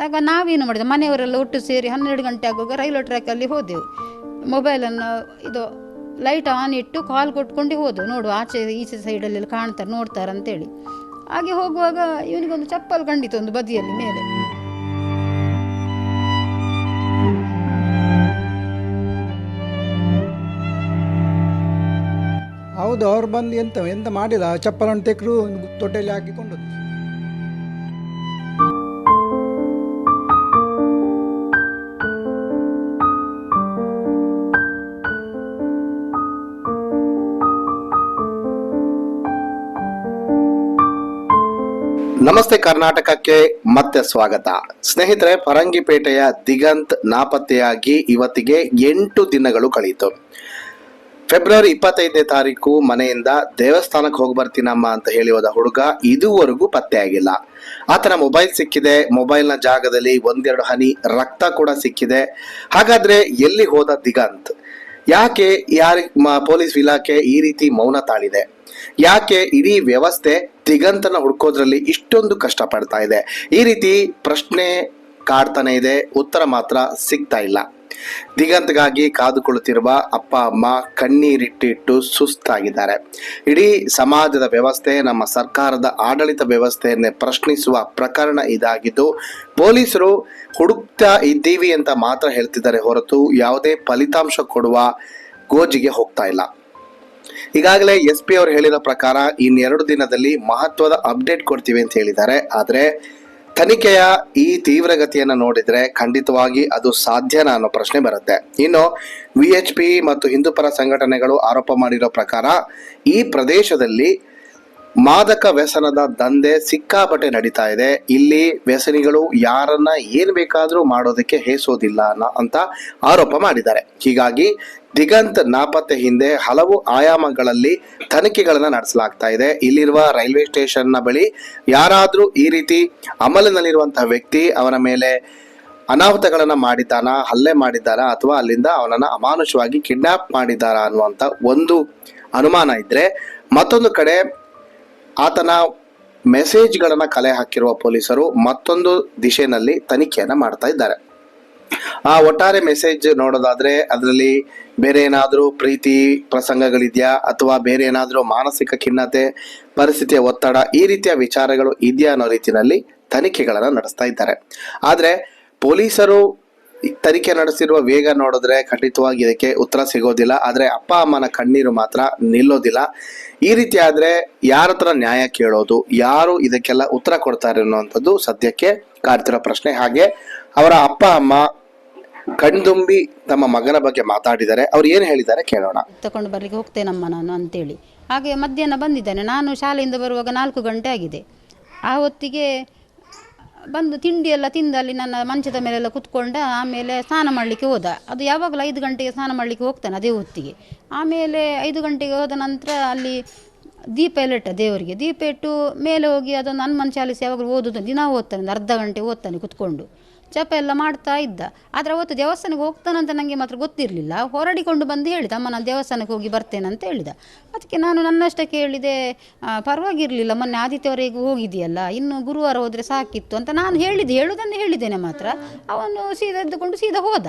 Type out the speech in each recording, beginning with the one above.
ಆಗ ನಾವೇನು ಮಾಡಿದೆ ಮನೆಯವರೆಲ್ಲ ಒಟ್ಟು ಸೇರಿ ಹನ್ನೆರಡು ಗಂಟೆ ಆಗುವಾಗ ರೈಲ್ವೆ ಟ್ರ್ಯಾಕಲ್ಲಿ ಹೋದೆವು. ಮೊಬೈಲನ್ನು ಇದು ಲೈಟ್ ಆನ್ ಇಟ್ಟು ಕಾಲ್ ಕೊಟ್ಕೊಂಡು ಹೋದೆವು. ನೋಡು ಆಚೆ, ಈಚೆ ಸೈಡಲ್ಲೆಲ್ಲ ಕಾಣ್ತಾರೆ, ನೋಡ್ತಾರೆ ಅಂತೇಳಿ. ಹಾಗೆ ಹೋಗುವಾಗ ಇವನಿಗೊಂದು ಚಪ್ಪಲ್ ಕಂಡಿತು ಒಂದು ಬದಿಯಲ್ಲಿ ಮೇಲೆ. ಹೌದು, ಅವ್ರು ಬಂದು ಎಂತ ಎಂತ ಮಾಡಿಲ್ಲ ಚಪ್ಪಲನ್ನು ತೆಗೆದು ತೊಟ್ಟೆಯಲ್ಲಿ ಹಾಕಿಕೊಂಡು ನಮಸ್ತೆ ಕರ್ನಾಟಕಕ್ಕೆ ಮತ್ತೆ ಸ್ವಾಗತ. ಸ್ನೇಹಿತರೆ, ಪರಂಗಿಪೇಟೆಯ ದಿಗಂತ್ ನಾಪತ್ತೆಯಾಗಿ ಇವತ್ತಿಗೆ ಎಂಟು ದಿನಗಳು ಕಳೆಯಿತು ಫೆಬ್ರವರಿ ಇಪ್ಪತ್ತೈದನೇ ತಾರೀಕು ಮನೆಯಿಂದ ದೇವಸ್ಥಾನಕ್ಕೆ ಹೋಗಿ ಬರ್ತೀನಮ್ಮ ಅಂತ ಹೇಳಿ ಹೋದ ಹುಡುಗ ಇದುವರೆಗೂ ಪತ್ತೆಯಾಗಿಲ್ಲ. ಆತನ ಮೊಬೈಲ್ ಸಿಕ್ಕಿದೆ. ಮೊಬೈಲ್ನ ಜಾಗದಲ್ಲಿ ಒಂದೆರಡು ಹನಿ ರಕ್ತ ಕೂಡ ಸಿಕ್ಕಿದೆ. ಹಾಗಾದ್ರೆ ಎಲ್ಲಿ ಹೋದ ದಿಗಂತ್? ಯಾಕೆ ಯಾರಿ ಪೊಲೀಸ್ ಇಲಾಖೆ ಈ ರೀತಿ ಮೌನ ತಾಳಿದೆ? ಯಾಕೆ ಇಡೀ ವ್ಯವಸ್ಥೆ ದಿಗಂತನ ಹುಡ್ಕೋದ್ರಲ್ಲಿ ಇಷ್ಟೊಂದು ಕಷ್ಟಪಡ್ತಾ ಇದೆ. ಈ ರೀತಿ ಪ್ರಶ್ನೆ, ಕಾಡ್ತಾನೆ ಇದೆ, ಉತ್ತರ ಮಾತ್ರ ಸಿಗ್ತಾ ಇಲ್ಲ. ದಿಗಂತಗಾಗಿ ಕಾದುಕೊಳ್ಳುತ್ತಿರುವ ಅಪ್ಪ, ಅಮ್ಮ ಕಣ್ಣೀರಿಟ್ಟಿಟ್ಟು ಸುಸ್ತಾಗಿದ್ದಾರೆ. ಇಡೀ ಸಮಾಜದ ವ್ಯವಸ್ಥೆ, ನಮ್ಮ ಸರ್ಕಾರದ ಆಡಳಿತ ವ್ಯವಸ್ಥೆಯನ್ನೇ ಪ್ರಶ್ನಿಸುವ ಪ್ರಕರಣ ಇದಾಗಿದ್ದು, ಪೊಲೀಸರು ಹುಡುಕ್ತಾ ಇದ್ದೀವಿ ಅಂತ ಮಾತ್ರ ಹೇಳ್ತಿದ್ದಾರೆ ಹೊರತು ಯಾವುದೇ ಫಲಿತಾಂಶ ಕೊಡುವ ಗೋಜಿಗೆ ಹೋಗ್ತಾ ಇಲ್ಲ. ಈಗಾಗಲೇ ಎಸ್ ಪಿ ಅವರು ಹೇಳಿದ ಪ್ರಕಾರ ಇನ್ನೆರಡು ದಿನದಲ್ಲಿ ಮಹತ್ವದ ಅಪ್ಡೇಟ್ ಕೊಡ್ತೀವಿ ಅಂತ ಹೇಳಿದ್ದಾರೆ. ಆದರೆ ತನಿಖೆಯ ಈ ತೀವ್ರಗತಿಯನ್ನು ನೋಡಿದ್ರೆ ಖಂಡಿತವಾಗಿ ಅದು ಸಾಧ್ಯನಾ ಅನ್ನೋ ಪ್ರಶ್ನೆ ಬರುತ್ತೆ. ಇನ್ನು ವಿ ಎಚ್ ಪಿ ಮತ್ತು ಹಿಂದೂಪರ ಸಂಘಟನೆಗಳು ಆರೋಪ ಮಾಡಿರೋ ಪ್ರಕಾರ ಈ ಪ್ರದೇಶದಲ್ಲಿ ಮಾದಕ ವ್ಯಸನದ ದಂಧೆ ಸಿಕ್ಕಾಪಟ್ಟೆ ನಡೀತಾ ಇದೆ. ಇಲ್ಲಿ ವ್ಯಸನಿಗಳು ಯಾರನ್ನ ಏನ್ ಬೇಕಾದ್ರೂ ಮಾಡೋದಕ್ಕೆ ಹೇಸೋದಿಲ್ಲ ಅಂತ ಆರೋಪ ಮಾಡಿದ್ದಾರೆ. ಹೀಗಾಗಿ ದಿಗಂತ್ ನಾಪತ್ತೆ ಹಿಂದೆ ಹಲವು ಆಯಾಮಗಳಲ್ಲಿ ತನಿಖೆಗಳನ್ನು ನಡೆಸಲಾಗ್ತಾ ಇದೆ. ಇಲ್ಲಿರುವ ರೈಲ್ವೆ ಸ್ಟೇಷನ್ನ ಬಳಿ ಯಾರಾದರೂ ಈ ರೀತಿ ಅಮಲಿನಲ್ಲಿರುವಂತಹ ವ್ಯಕ್ತಿ ಅವನ ಮೇಲೆ ಅನಾಹುತಗಳನ್ನು ಮಾಡಿದ್ದಾನ, ಹಲ್ಲೆ ಮಾಡಿದ್ದಾರಾ ಅಥವಾ ಅಲ್ಲಿಂದ ಅವನನ್ನ ಅಮಾನುಷವಾಗಿ ಕಿಡ್ನಾಪ್ ಮಾಡಿದ್ದಾರಾ ಅನ್ನುವಂತ ಒಂದು ಅನುಮಾನ ಇದ್ರೆ ಮತ್ತೊಂದು ಕಡೆ ಆತನ ಮೆಸೇಜ್ಗಳನ್ನು ಕಲೆ ಹಾಕಿರುವ ಪೊಲೀಸರು ಮತ್ತೊಂದು ದಿಶೆನಲ್ಲಿ ತನಿಖೆಯನ್ನು ಮಾಡ್ತಾ ಇದ್ದಾರೆ. ಆ ಒಟ್ಟಾರೆ ಮೆಸೇಜ್ ನೋಡೋದಾದ್ರೆ ಅದರಲ್ಲಿ ಬೇರೆ ಏನಾದರೂ ಪ್ರೀತಿ ಪ್ರಸಂಗಗಳಿದೆಯಾ? ಅಥವಾ ಬೇರೆ ಏನಾದರೂ ಮಾನಸಿಕ ಖಿನ್ನತೆ, ಪರಿಸ್ಥಿತಿಯ ಒತ್ತಡ ಈ ರೀತಿಯ ವಿಚಾರಗಳು ಇದೆಯಾ ಅನ್ನೋ ರೀತಿಯಲ್ಲಿ ತನಿಖೆಗಳನ್ನು ನಡೆಸ್ತಾ ಇದ್ದಾರೆ. ಆದರೆ ಪೊಲೀಸರು ತನಿಖೆ ನಡೆಸಿರುವ ವೇಗ ನೋಡಿದ್ರೆ ಖಂಡಿತವಾಗಿ ಇದಕ್ಕೆ ಉತ್ತರ ಸಿಗೋದಿಲ್ಲ. ಆದರೆ ಅಪ್ಪ ಅಮ್ಮನ ಕಣ್ಣೀರು ಮಾತ್ರ ನಿಲ್ಲೋದಿಲ್ಲ. ಈ ರೀತಿ ಆದರೆ ಯಾರ ಹತ್ರ ನ್ಯಾಯ ಕೇಳೋದು, ಯಾರು ಇದಕ್ಕೆಲ್ಲ ಉತ್ತರ ಕೊಡ್ತಾರೆ ಅನ್ನುವಂಥದ್ದು ಸದ್ಯಕ್ಕೆ ಕಾಡ್ತಿರೋ ಪ್ರಶ್ನೆ. ಹಾಗೆ ಅವರ ಅಪ್ಪ, ಅಮ್ಮ ಕಣ್ತುಂಬಿ ತಮ್ಮ ಮಗನ ಬಗ್ಗೆ ಮಾತಾಡಿದ್ದಾರೆ ಅವ್ರು ಏನು ಹೇಳಿದ್ದಾರೆ ಕೇಳೋಣ. ತಗೊಂಡು ಬರ್ಲಿಕ್ಕೆ ಹೋಗ್ತೇನಮ್ಮ ನಾನು ಅಂತೇಳಿ. ಹಾಗೆ ಮಧ್ಯಾಹ್ನ ಬಂದಿದ್ದೇನೆ. ನಾನು ಶಾಲೆಯಿಂದ ಬರುವಾಗ ನಾಲ್ಕು ಗಂಟೆ ಆಗಿದೆ. ಆ ಹೊತ್ತಿಗೆ ಬಂದು ತಿಂಡಿ ಎಲ್ಲ ತಿಂದು ಅಲ್ಲಿ ನನ್ನ ಮಂಚದ ಮೇಲೆಲ್ಲ ಕುತ್ಕೊಂಡ ಆಮೇಲೆ ಸ್ನಾನ ಮಾಡಲಿಕ್ಕೆ ಹೋದ. ಅದು ಯಾವಾಗಲೂ ಐದು ಗಂಟೆಗೆ ಸ್ನಾನ ಮಾಡಲಿಕ್ಕೆ ಹೋಗ್ತಾನೆ ಅದೇ ಹೊತ್ತಿಗೆ. ಆಮೇಲೆ ಐದು ಗಂಟೆಗೆ ಹೋದ ನಂತರ ಅಲ್ಲಿ ದೀಪ ಎಲ್ಲ ಇಟ್ಟ ದೇವರಿಗೆ. ದೀಪ ಇಟ್ಟು ಮೇಲೆ ಹೋಗಿ ಅದೊಂದು ಹನುಮಾನ್ ಚಾಲಿಸಿ ಯಾವಾಗಲೂ ಓದೋದು. ದಿನ ಓದ್ತಾನೆ ಅರ್ಧ ಗಂಟೆ ಓದ್ತಾನೆ ಕುತ್ಕೊಂಡು. ಜಪ ಎಲ್ಲ ಮಾಡ್ತಾ ಇದ್ದ. ಆದರೆ ಅವತ್ತು ದೇವಸ್ಥಾನಕ್ಕೆ ಹೋಗ್ತಾನಂತ ನನಗೆ ಮಾತ್ರ ಗೊತ್ತಿರಲಿಲ್ಲ. ಹೊರಡಿಕೊಂಡು ಬಂದು ಹೇಳಿದ, ಅಮ್ಮ, ನಾನು ದೇವಸ್ಥಾನಕ್ಕೆ ಹೋಗಿ ಬರ್ತೇನೆ ಅಂತ ಹೇಳಿದ. ಅದಕ್ಕೆ ನಾನು ನನ್ನಷ್ಟಕ್ಕೆ ಹೇಳಿದೆ ಪರವಾಗಿರಲಿಲ್ಲ, ಮೊನ್ನೆ ಆದಿತ್ಯವರೆಗೂ ಹೋಗಿದೆಯಲ್ಲ ಇನ್ನು ಗುರುವಾರ ಹೋದರೆ ಸಾಕಿತ್ತು ಅಂತ ನಾನು ಹೇಳಿದೆ ಹೇಳುವುದನ್ನು ಹೇಳಿದ್ದೇನೆ ಮಾತ್ರ. ಅವನು ಸೀದಾ ಎದ್ದುಕೊಂಡು ಸೀದಾ ಹೋದ.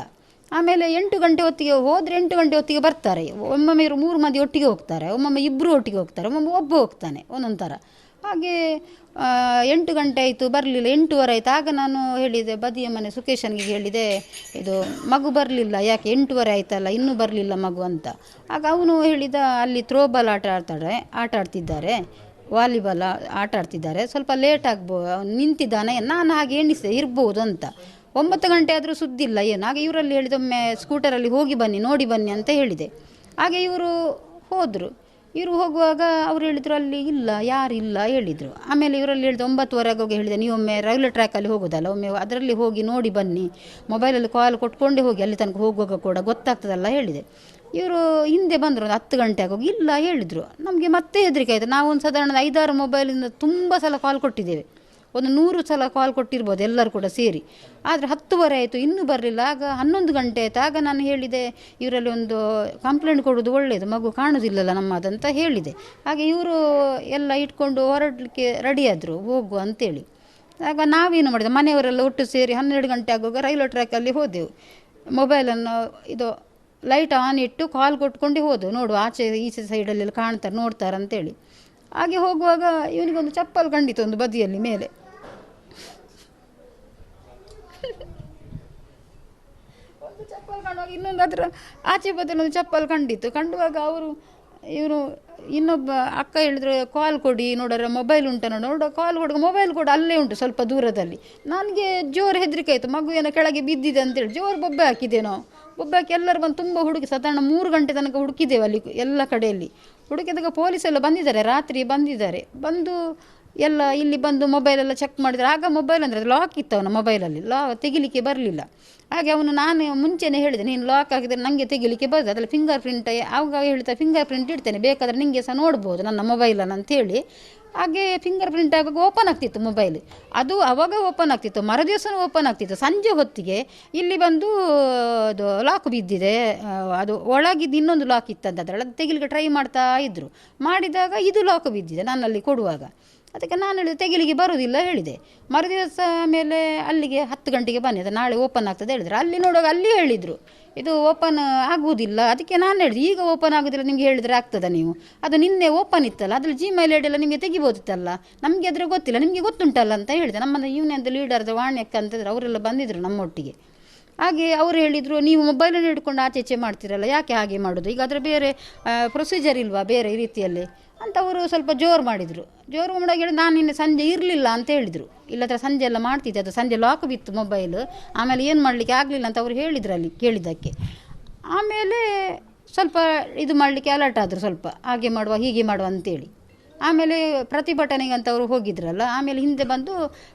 ಆಮೇಲೆ ಎಂಟು ಗಂಟೆ ಹೊತ್ತಿಗೆ ಹೋದರೆ ಎಂಟು ಗಂಟೆ ಹೊತ್ತಿಗೆ ಬರ್ತಾರೆ. ಒಮ್ಮೊಮ್ಮೆ ಇವರು ಮೂರು ಮಂದಿ ಒಟ್ಟಿಗೆ ಹೋಗ್ತಾರೆ, ಒಮ್ಮೊಮ್ಮೆ ಇಬ್ಬರು ಒಟ್ಟಿಗೆ ಹೋಗ್ತಾರೆ, ಒಮ್ಮೊಮ್ಮೆ ಒಬ್ಬ ಹೋಗ್ತಾನೆ ಒಂದೊಂದು ಥರ. ಹಾಗೆ ಎಂಟು ಗಂಟೆ ಆಯಿತು, ಬರಲಿಲ್ಲ, ಎಂಟೂವರೆ ಆಯಿತು. ಆಗ ನಾನು ಹೇಳಿದೆ, ಬದಿಯ ಮನೆ ಸುಕೇಶನ್ಗೆ ಹೇಳಿದೆ, ಇದು ಮಗು ಬರಲಿಲ್ಲ, ಯಾಕೆ ಎಂಟೂವರೆ ಆಯ್ತಲ್ಲ, ಇನ್ನೂ ಬರಲಿಲ್ಲ ಮಗು ಅಂತ. ಆಗ ಅವನು ಹೇಳಿದ, ಅಲ್ಲಿ ಥ್ರೋಬಾಲ್ ಆಟ ಆಡ್ತಾಳೆ ಆಟ ಆಡ್ತಿದ್ದಾರೆ, ವಾಲಿಬಾಲ್ ಆಟ ಆಡ್ತಿದ್ದಾರೆ, ಸ್ವಲ್ಪ ಲೇಟ್ ಆಗ್ಬೋ, ನಿಂತಿದ್ದಾನೆ, ನಾನು ಹಾಗೆ ಎಣಿಸಿದೆ, ಇರ್ಬೋದು ಅಂತ. ಒಂಬತ್ತು ಗಂಟೆ ಆದರೂ ಸುದ್ದಿಲ್ಲ, ಏನು? ಹಾಗೆ ಇವರಲ್ಲಿ ಹೇಳಿದೊಮ್ಮೆ ಸ್ಕೂಟರಲ್ಲಿ ಹೋಗಿ ಬನ್ನಿ, ನೋಡಿ ಬನ್ನಿ ಅಂತ ಹೇಳಿದೆ. ಹಾಗೆ ಇವರು ಹೋದರು. ಇವರು ಹೋಗುವಾಗ ಅವ್ರು ಹೇಳಿದರು, ಅಲ್ಲಿ ಇಲ್ಲ ಯಾರಿಲ್ಲ ಹೇಳಿದರು. ಆಮೇಲೆ ಇವರಲ್ಲಿ ಹೇಳಿದ ಒಂಬತ್ತುವರೆಗೆ ಹೋಗಿ ಹೇಳಿದೆ, ನೀವು ಒಮ್ಮೆ ರೈಲ್ವೆ ಟ್ರ್ಯಾಕಲ್ಲಿ ಹೋಗೋದಲ್ಲ, ಒಮ್ಮೆ ಅದರಲ್ಲಿ ಹೋಗಿ ನೋಡಿ ಬನ್ನಿ. ಮೊಬೈಲಲ್ಲಿ ಕಾಲ್ ಕೊಟ್ಕೊಂಡೇ ಹೋಗಿ, ಅಲ್ಲಿ ತನಕ ಹೋಗುವಾಗ ಕೂಡ ಗೊತ್ತಾಗ್ತದಲ್ಲ ಹೇಳಿದೆ. ಇವರು ಹಿಂದೆ ಬಂದರು ಒಂದು ಹತ್ತು ಗಂಟೆ ಆಗೋಗಿ ಇಲ್ಲ ಹೇಳಿದರು. ನಮಗೆ ಮತ್ತೆ ಹೆದರಿಕೆ ಆಯಿತು. ನಾವು ಒಂದು ಸಾಧಾರಣ ಐದಾರು ಮೊಬೈಲಿಂದ ತುಂಬ ಸಲ ಕಾಲ್ ಕೊಟ್ಟಿದ್ದೇವೆ. ಒಂದು ನೂರು ಸಲ ಕಾಲ್ ಕೊಟ್ಟಿರ್ಬೋದು ಎಲ್ಲರೂ ಕೂಡ ಸೇರಿ. ಆದರೆ ಹತ್ತುವರೆ ಆಯಿತು, ಇನ್ನೂ ಬರಲಿಲ್ಲ. ಆಗ ಹನ್ನೊಂದು ಗಂಟೆ ಆಯಿತು. ಆಗ ನಾನು ಹೇಳಿದೆ, ಇವರಲ್ಲಿ ಒಂದು ಕಂಪ್ಲೇಂಟ್ ಕೊಡೋದು ಒಳ್ಳೆಯದು ಮಗು ಕಾಣೋದಿಲ್ಲಲ್ಲ ನಮ್ಮದಂತ ಹೇಳಿದೆ. ಹಾಗೆ ಇವರು ಎಲ್ಲ ಇಟ್ಕೊಂಡು ಹೊರಡಲಿಕ್ಕೆ ರೆಡಿಯಾದರು ಹೋಗು ಅಂತೇಳಿ. ಆಗ ನಾವೇನು ಮಾಡಿದೆ, ಮನೆಯವರೆಲ್ಲ ಒಟ್ಟು ಸೇರಿ ಹನ್ನೆರಡು ಗಂಟೆ ಆಗುವಾಗ ರೈಲ್ವೆ ಟ್ರ್ಯಾಕಲ್ಲಿ ಹೋದೆವು. ಮೊಬೈಲನ್ನು ಇದು ಲೈಟ್ ಆನ್ ಇಟ್ಟು ಕಾಲ್ ಕೊಟ್ಕೊಂಡು ಹೋದೆವು. ನೋಡು ಆಚೆ, ಈಚೆ ಸೈಡಲ್ಲೆಲ್ಲ ಕಾಣ್ತಾರೆ, ನೋಡ್ತಾರೆ ಅಂತೇಳಿ. ಹಾಗೆ ಹೋಗುವಾಗ ಇವನಿಗೊಂದು ಚಪ್ಪಲ್ ಕಂಡಿತು ಒಂದು ಬದಿಯಲ್ಲಿ ಮೇಲೆ ಒಂದು ಚಪ್ಪಲ್ ಕಂಡುವಾಗ ಇನ್ನೊಂದು ಅದರ ಆಚೆ ಬದಲೊಂದು ಚಪ್ಪಲ್ ಕಂಡಿತ್ತು. ಕಂಡುವಾಗ ಅವರು ಇವರು ಇನ್ನೊಬ್ಬ ಅಕ್ಕ ಹೇಳಿದ್ರು, ಕಾಲ್ ಕೊಡಿ, ನೋಡೋರ ಮೊಬೈಲ್ ಉಂಟ ನೋಡ ಕಾಲ್ ಕೊಡುವ ಮೊಬೈಲ್ ಕೂಡ ಅಲ್ಲೇ ಉಂಟು ಸ್ವಲ್ಪ ದೂರದಲ್ಲಿ. ನನಗೆ ಜೋರು ಹೆದರಿಕೆ ಆಯಿತು. ಮಗು ಏನೋ ಕೆಳಗೆ ಬಿದ್ದಿದೆ ಅಂತೇಳಿ ಜೋರು ಬೊಬ್ಬೆ ಹಾಕಿದೆ ನಾವು ಬೊಬ್ಬೆ ಹಾಕಿ ಎಲ್ಲರೂ ಬಂದು ತುಂಬ ಹುಡುಕಿ ಸಾಧಾರಣ ಮೂರು ಗಂಟೆ ತನಕ ಹುಡುಕಿದ್ದೇವೆ ಅಲ್ಲಿ, ಎಲ್ಲ ಕಡೆಯಲ್ಲಿ. ಹುಡುಕಿದಾಗ ಪೊಲೀಸ್ ಎಲ್ಲ ಬಂದಿದ್ದಾರೆ, ರಾತ್ರಿ ಬಂದಿದ್ದಾರೆ. ಬಂದು ಎಲ್ಲ ಇಲ್ಲಿ ಬಂದು ಮೊಬೈಲೆಲ್ಲ ಚೆಕ್ ಮಾಡಿದರೆ, ಆಗ ಮೊಬೈಲ್ ಅಂದರೆ ಲಾಕ್ ಇತ್ತು ಅವನ ಮೊಬೈಲಲ್ಲಿ ಲಾ ತೆಗಿಲಿಕ್ಕೆ ಬರಲಿಲ್ಲ. ಹಾಗೆ ಅವನು ನಾನು ಮುಂಚೆನೇ ಹೇಳಿದೆ, ನೀನು ಲಾಕ್ ಆಗಿದ್ರೆ ನನಗೆ ತೆಗಿಲಿಕ್ಕೆ ಬರ್ತದೆ. ಅದರಲ್ಲಿ ಫಿಂಗರ್ ಪ್ರಿಂಟ್ ಆವಾಗ ಹೇಳ್ತಾ ಫಿಂಗರ್ ಪ್ರಿಂಟ್ ಇಡ್ತೇನೆ, ಬೇಕಾದರೆ ನಿಮಗೆ ಸಹ ನೋಡ್ಬೋದು ನನ್ನ ಮೊಬೈಲನ್ನು ಅಂತೇಳಿ. ಹಾಗೆ ಫಿಂಗರ್ ಪ್ರಿಂಟ್ ಆಗುವಾಗ ಓಪನ್ ಆಗ್ತಿತ್ತು ಮೊಬೈಲ್ ಅದು ಅವಾಗ ಓಪನ್ ಆಗ್ತಿತ್ತು, ಮರುದಿವಸನೂ ಓಪನ್ ಆಗ್ತಿತ್ತು. ಸಂಜೆ ಹೊತ್ತಿಗೆ ಇಲ್ಲಿ ಬಂದು, ಅದು ಲಾಕ್ ಬಿದ್ದಿದೆ. ಅದು ಒಳಗಿದ್ದು ಇನ್ನೊಂದು ಲಾಕ್ ಇತ್ತಂತ ಅದು ತೆಗಿಲಿಕ್ಕೆ ಟ್ರೈ ಮಾಡ್ತಾ ಇದ್ದರು ಮಾಡಿದಾಗ ಇದು ಲಾಕ್ ಬಿದ್ದಿದೆ ನನ್ನಲ್ಲಿ ಕೊಡುವಾಗ. ಅದಕ್ಕೆ ನಾನು ತೆಗಿಲಿಕ್ಕೆ ಬರುವುದಿಲ್ಲ ಹೇಳಿದೆ. ಮರುದಿವಸ ಮೇಲೆ ಅಲ್ಲಿಗೆ ಹತ್ತು ಗಂಟೆಗೆ ಬನ್ನಿ, ಅದು ನಾಳೆ ಓಪನ್ ಆಗ್ತದೆ ಹೇಳಿದ್ರು. ಅಲ್ಲಿ ನೋಡುವಾಗ ಅಲ್ಲಿ ಹೇಳಿದರು, ಇದು ಓಪನ್ ಆಗುವುದಿಲ್ಲ, ಅದಕ್ಕೆ ನಾನು ಹೇಳಿದೆ, ಈಗ ಓಪನ್ ಆಗೋದಿಲ್ಲ ನಿಮಗೆ ಹೇಳಿದರೆ ಆಗ್ತದ ನೀವು. ಅದು ನಿನ್ನೆ ಓಪನ್ ಇತ್ತಲ್ಲ, ಅದ್ರಲ್ಲಿ ಜಿಮೇಲ್ ಐಡಿ ಎಲ್ಲ ನಿಮಗೆ ತೆಗಿಬೋದಿತ್ತಲ್ಲ, ನಮಗೆ ಅದರ ಗೊತ್ತಿಲ್ಲ, ನಿಮಗೆ ಗೊತ್ತುಂಟಲ್ಲ ಅಂತ ಹೇಳಿದೆ. ನಮ್ಮ ಯೂನಿಯನ್ದು ಲೀಡರ್ದು ವಾಣ್ಯಕ್ಕ ಅಂತಂದ್ರೆ ಅವರೆಲ್ಲ ಬಂದಿದ್ದರು ನಮ್ಮೊಟ್ಟಿಗೆ. ಹಾಗೆ ಅವರು ಹೇಳಿದರು, ನೀವು ಮೊಬೈಲನ್ನು ಹಿಡ್ಕೊಂಡು ಆಚೆ ಈಚೆ ಮಾಡ್ತೀರಲ್ಲ, ಯಾಕೆ ಹಾಗೆ ಮಾಡೋದು? ಈಗ ಅದರ ಬೇರೆ ಪ್ರೊಸೀಜರ್ ಇಲ್ವಾ ಬೇರೆ ರೀತಿಯಲ್ಲಿ? ಅಂತ ಅವರು ಸ್ವಲ್ಪ ಜೋರು ಮಾಡಿದರು. ಜೋರು ಮಾಡಿದಾಗ ಹೇಳಿ, ನಾನು ನಿನ್ನೆ ಸಂಜೆ ಇರಲಿಲ್ಲ ಅಂತ ಹೇಳಿದರು. ಇಲ್ಲದ್ರೆ ಸಂಜೆ ಎಲ್ಲ ಮಾಡ್ತಿದ್ದೆ, ಅದು ಸಂಜೆ ಲಾಕ್ ಬಿತ್ತು ಮೊಬೈಲ್ ಆಮೇಲೆ ಏನು ಮಾಡಲಿಕ್ಕೆ ಆಗಲಿಲ್ಲ ಅಂತ ಅವರು ಹೇಳಿದ್ರು ಅಲ್ಲಿ, ಕೇಳಿದ್ದಕ್ಕೆ. ಆಮೇಲೆ ಸ್ವಲ್ಪ ಇದು ಮಾಡಲಿಕ್ಕೆ ಅಲರ್ಟ್ ಆದರು ಸ್ವಲ್ಪ, ಹಾಗೆ ಮಾಡುವ, ಹೀಗೆ ಮಾಡುವ ಅಂತೇಳಿ. ಆಮೇಲೆ ಪ್ರತಿಭಟನೆಗಂತವರು ಹೋಗಿದ್ರಲ್ಲ ಆಮೇಲೆ ಹಿಂದೆ ಬಂದು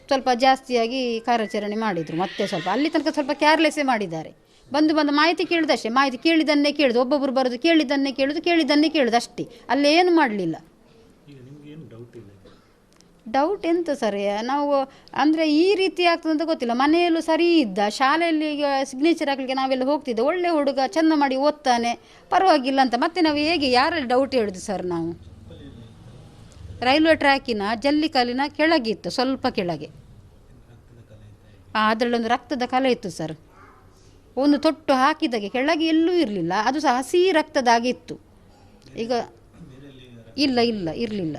ಸ್ವಲ್ಪ ಜಾಸ್ತಿಯಾಗಿ ಕಾರ್ಯಾಚರಣೆ ಮಾಡಿದರು ಮತ್ತೆ ಸ್ವಲ್ಪ ಅಲ್ಲಿ ತನಕ ಸ್ವಲ್ಪ ಕೇರ್ಲೆಸ್ಸೇ ಮಾಡಿದ್ದಾರೆ. ಬಂದು ಬಂದು ಮಾಹಿತಿ ಕೇಳಿದಷ್ಟೇ ಮಾಹಿತಿ ಕೇಳಿದನ್ನೇ ಕೇಳಿದು ಒಬ್ಬೊಬ್ಬರು ಬರೋದು ಕೇಳಿದ್ದನ್ನೇ ಕೇಳುದು ಕೇಳಿದ್ದನ್ನೇ ಕೇಳೋದು ಅಷ್ಟೇ ಅಲ್ಲೇನು ಮಾಡಲಿಲ್ಲ. ಡೌಟ್ ಎಂತ ಸರ್ ನಾವು ಅಂದರೆ ಈ ರೀತಿ ಆಗ್ತದೆ ಅಂತ ಗೊತ್ತಿಲ್ಲ ಮನೆಯಲ್ಲೂ ಸರಿ ಇದ್ದ ಶಾಲೆಯಲ್ಲಿ ಈಗ ಸಿಗ್ನೇಚರ್ ಹಾಕಲಿಕ್ಕೆ ನಾವೆಲ್ಲ ಹೋಗ್ತಿದ್ದೆ ಒಳ್ಳೆ ಹುಡುಗ ಚೆಂದ ಮಾಡಿ ಓದ್ತಾನೆ ಪರವಾಗಿಲ್ಲ ಅಂತ ಮತ್ತೆ ನಾವು ಹೇಗೆ ಯಾರಲ್ಲಿ ಡೌಟ್ ಹೇಳುದು ಸರ್ ನಾವು? ರೈಲ್ವೆ ಟ್ರ್ಯಾಕಿನ ಜಲ್ಲಿಕಲ್ಲಿನ ಕೆಳಗಿತ್ತು, ಸ್ವಲ್ಪ ಕೆಳಗೆ. ಹಾಂ ಅದರಲ್ಲೊಂದು ರಕ್ತದ ಕಲೆ ಇತ್ತು ಸರ್. ಒಂದು ತೊಟ್ಟು ಹಾಕಿದಾಗೆ ಕೆಳಗೆ ಎಲ್ಲೂ ಇರಲಿಲ್ಲ, ಅದು ಸಹ ಹಸಿ ರಕ್ತದಾಗಿತ್ತು. ಈಗ ಇಲ್ಲ ಇಲ್ಲ, ಇರಲಿಲ್ಲ.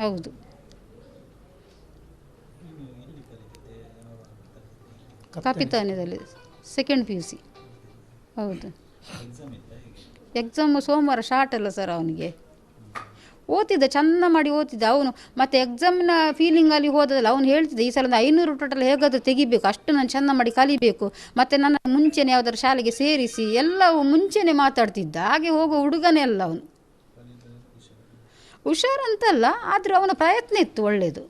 ಹೌದು. ಕಪಿತಾನದಲ್ಲಿ ಸೆಕೆಂಡ್ ಪಿ ಯು ಸಿ ಹೌದು. ಎಕ್ಸಾಮು ಸೋಮವಾರ ಶಾರ್ಟ್ ಅಲ್ಲ ಸರ್ ಅವನಿಗೆ. ಓದ್ತಿದ್ದ, ಚಂದ ಮಾಡಿ ಓದ್ತಿದ್ದ ಅವನು. ಮತ್ತು ಎಕ್ಸಾಮ್ನ ಫೀಲಿಂಗಲ್ಲಿ ಹೋದಲ್ಲ ಅವನು ಹೇಳ್ತಿದ್ದ, ಈ ಸಲ ಒಂದು ಐನೂರು ಟೋಟಲ್ ಹೇಗಾದರೂ ತೆಗಿಬೇಕು, ಅಷ್ಟು ನಾನು ಚೆಂದ ಮಾಡಿ ಕಲಿಬೇಕು. ಮತ್ತು ನನ್ನ ಮುಂಚೆನೇ ಯಾವುದಾದ್ರು ಶಾಲೆಗೆ ಸೇರಿಸಿ, ಎಲ್ಲವೂ ಮುಂಚೆನೇ ಮಾತಾಡ್ತಿದ್ದ. ಹಾಗೆ ಹೋಗೋ ಹುಡುಗನೇ ಅಲ್ಲ ಅವನು. ಹುಷಾರಂತಲ್ಲ, ಆದರೂ ಅವನ ಪ್ರಯತ್ನ ಇತ್ತು ಒಳ್ಳೆಯದು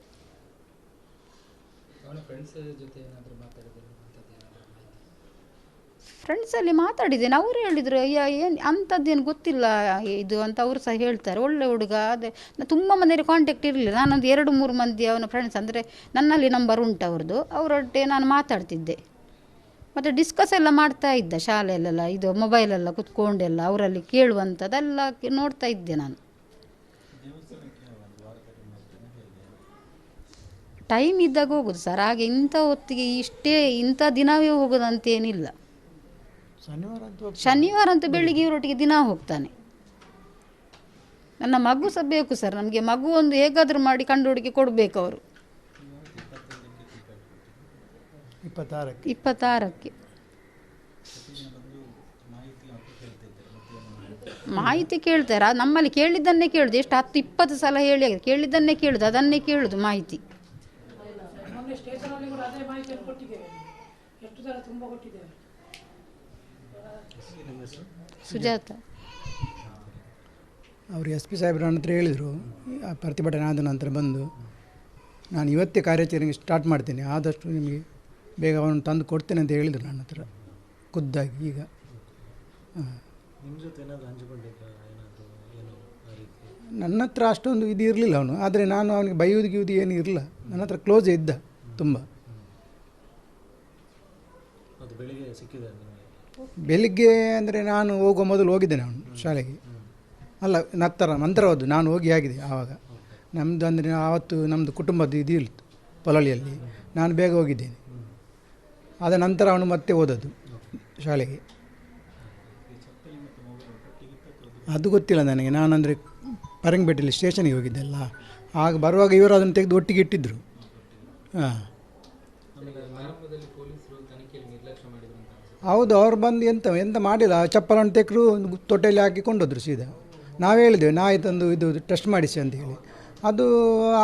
ಫ್ರೆಂಡ್ಸಲ್ಲಿ ಮಾತಾಡಿದ್ದೇನೆ ಅವರು ಹೇಳಿದರು ಏನು ಅಂಥದ್ದೇನು ಗೊತ್ತಿಲ್ಲ ಇದು ಅಂತ ಅವರು ಸಹ ಹೇಳ್ತಾರೆ. ಒಳ್ಳೆ ಹುಡುಗ, ಅದೇ, ತುಂಬ ಮನೆಯಲ್ಲಿ ಕಾಂಟ್ಯಾಕ್ಟ್ ಇರಲಿಲ್ಲ. ನಾನೊಂದು ಎರಡು, ಮೂರು ಮಂದಿ ಅವನ ಫ್ರೆಂಡ್ಸ್ ಅಂದರೆ ನನ್ನಲ್ಲಿ ನಂಬರ್ ಉಂಟು ಅವ್ರದ್ದು ಅವರೊಟ್ಟೆ ನಾನು ಮಾತಾಡ್ತಿದ್ದೆ. ಮತ್ತು ಡಿಸ್ಕಸ್ ಎಲ್ಲ ಮಾಡ್ತಾ ಇದ್ದೆ ಶಾಲೆಯಲ್ಲೆಲ್ಲ, ಇದು ಮೊಬೈಲೆಲ್ಲ ಕುತ್ಕೊಂಡೆಲ್ಲ, ಅವರಲ್ಲಿ ಕೇಳುವಂಥದ್ದೆಲ್ಲ ನೋಡ್ತಾ ಇದ್ದೆ ನಾನು. ಟೈಮ್ ಇದ್ದಾಗ ಹೋಗೋದು ಸರ್. ಹಾಗೆ ಇಂಥ ಹೊತ್ತಿಗೆ ಇಷ್ಟೇ ಇಂಥ ದಿನವೇ ಹೋಗೋದಂತೇನಿಲ್ಲ. ಶನಿವಾರ ಅಂತೂ ಶನಿವಾರ ಅಂತೂ ಬೆಳಿಗ್ಗೆ ಇವರೊಟ್ಟಿಗೆ ದಿನ ಹೋಗ್ತಾನೆ. ನನ್ನ ಮಗು ಸಹ ಬೇಕು ಸರ್ ನಮಗೆ ಮಗು ಒಂದು ಹೇಗಾದರೂ ಮಾಡಿ ಕಂಡು ಹುಡುಕಿ ಕೊಡಬೇಕು ಅವರು. ಇಪ್ಪತ್ತಾರಕ್ಕೆ. ಇಪ್ಪತ್ತಾರಕ್ಕೆ. ಮಾಹಿತಿ ಕೇಳ್ತಾರೆ ನಮ್ಮಲ್ಲಿ ಕೇಳಿದ್ದನ್ನೇ ಕೇಳುದು ಎಷ್ಟು ಹತ್ತು ಇಪ್ಪತ್ತು ಸಲ ಹೇಳಿ ಕೇಳಿದ್ದನ್ನೇ ಕೇಳುದು ಅದನ್ನೇ ಕೇಳುದು ಮಾಹಿತಿ. ಮೊನ್ನೆ ಸ್ಟೇಷನಲ್ಲಿ ಕೂಡ ಅದೇ ಮಾಹಿತಿಯನ್ನು ಕೊಟ್ಟಿದ್ದೇವೆ. ಎಷ್ಟು ಸಲ ತುಂಬ ಸುಜಾತ. ಅವರು ಎಸ್ ಪಿ ಸಾಹೇಬ್ರ ಹತ್ರ ಹೇಳಿದರು ಆ ಪ್ರತಿಭಟನೆ ಆದ ನಂತರ ಬಂದು ನಾನು ಇವತ್ತೇ ಕಾರ್ಯಾಚರಣೆಗೆ ಸ್ಟಾರ್ಟ್ ಮಾಡ್ತೇನೆ ಆದಷ್ಟು ನಿಮಗೆ ಬೇಗ ಅವನು ತಂದು ಕೊಡ್ತೇನೆ ಅಂತ ಹೇಳಿದರು ನನ್ನ ಹತ್ರ ಖುದ್ದಾಗಿ ಈಗ. ನನ್ನ ಹತ್ರ ಅಷ್ಟೊಂದು ಇದು ಇರಲಿಲ್ಲ ಅವನು ಆದರೆ ನಾನು ಅವನಿಗೆ ಬೈಯೋದು ಗಿಯೋದು ಏನು ಇರಲಿಲ್ಲ ನನ್ನ ಹತ್ರ ಕ್ಲೋಸೇ ಇದ್ದ ತುಂಬ. ಅದು ಬೆಳಿಗ್ಗೆ ಸಿಕ್ಕಿದೆ ಬೆಳಿಗ್ಗೆ ಅಂದರೆ ನಾನು ಹೋಗುವ ಮೊದಲು ಹೋಗಿದ್ದೇನೆ ಅವನು ಶಾಲೆಗೆ. ಅಲ್ಲ, ನಂತರ ನಂತರ ಹೋದ್ದು, ನಾನು ಹೋಗಿ ಆಗಿದೆ ಆವಾಗ. ನಮ್ಮದು ಅಂದರೆ ಆವತ್ತು ನಮ್ಮದು ಕುಟುಂಬದ್ದು ಇದು ಇತ್ತು ಪೊಲಳಿಯಲ್ಲಿ ನಾನು ಬೇಗ ಹೋಗಿದ್ದೇನೆ. ಆದ ನಂತರ ಅವನು ಮತ್ತೆ ಓದೋದು ಶಾಲೆಗೆ. ಅದು ಗೊತ್ತಿಲ್ಲ ನನಗೆ. ನಾನು ನಾನಂದರೆ ಪರಂಗಿಪೇಟೆಯಲ್ಲಿ ಹೋಗಿದ್ದೆ ಅಲ್ಲ. ಆಗ ಬರುವಾಗ ಇವರು ಅದನ್ನು ತೆಗೆದು ಒಟ್ಟಿಗೆ ಇಟ್ಟಿದ್ದರು ಹಾಂ. ಹೌದು ಅವ್ರು ಬಂದು ಎಂತ ಎಂತ ಮಾಡಿಲ್ಲ ಚಪ್ಪಲನ್ನು ತೆಕ್ಕರು ತೊಟ್ಟೆಯಲ್ಲಿ ಹಾಕಿ ಕೊಂಡೋದ್ರು ಸೀದಾ. ನಾವು ಹೇಳಿದೆವು ನಾಯಿ ತಂದು ಇದು ಟೆಸ್ಟ್ ಮಾಡಿಸಿ ಅಂತ ಹೇಳಿ. ಅದು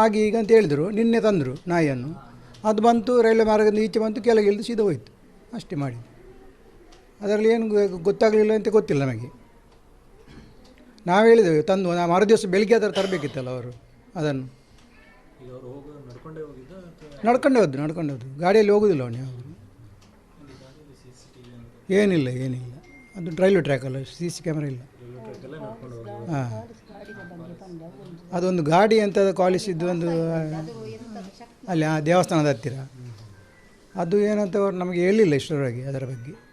ಆಗಿ ಈಗ ಅಂತ ಹೇಳಿದರು ನಿನ್ನೆ ತಂದರು ನಾಯಿಯನ್ನು. ಅದು ಬಂತು ರೈಲ್ವೆ ಮಾರ್ಗದಿಂದ ಈಚೆ ಬಂತು ಕೆಳಗೆ ಇಳಿದು ಸೀದಾ ಹೋಯ್ತು. ಅಷ್ಟೇ ಮಾಡಿ ಅದರಲ್ಲಿ ಏನು ಗೊತ್ತಾಗಲಿಲ್ಲ ಅಂತ ಗೊತ್ತಿಲ್ಲ ನಮಗೆ. ನಾವು ಹೇಳಿದ್ದೇವೆ ತಂದು ನಾವು ಮರು ದಿವಸ ಬೆಳಿಗ್ಗೆ ಅದರ ತರಬೇಕಿತ್ತಲ್ಲ ಅವರು ಅದನ್ನು. ನಡ್ಕೊಂಡೇ ಹೋದ್ರು ನಡ್ಕೊಂಡೇ ಹೋದ್ರು. ಗಾಡಿಯಲ್ಲಿ ಹೋಗೋದಿಲ್ಲ ಅವನು ಏನಿಲ್ಲ ಏನಿಲ್ಲ. ಅದು ರೈಲ್ವೆ ಟ್ರ್ಯಾಕ್ ಅಲ್ಲ ಸಿ ಸಿ ಕ್ಯಾಮ್ರಾ ಇಲ್ಲ. ಹಾಂ. ಅದೊಂದು ಗಾಡಿ ಅಂತ ಕಾಲಿಸಿದ್ದು ಒಂದು, ಅಲ್ಲಿ ಆ ದೇವಸ್ಥಾನದ ಹತ್ತಿರ. ಅದು ಏನಂತ ಅವ್ರು ನಮಗೆ ಹೇಳಿಲ್ಲ ಇಷ್ಟರವರೆಗೆ, ಅದರ ಬಗ್ಗೆ.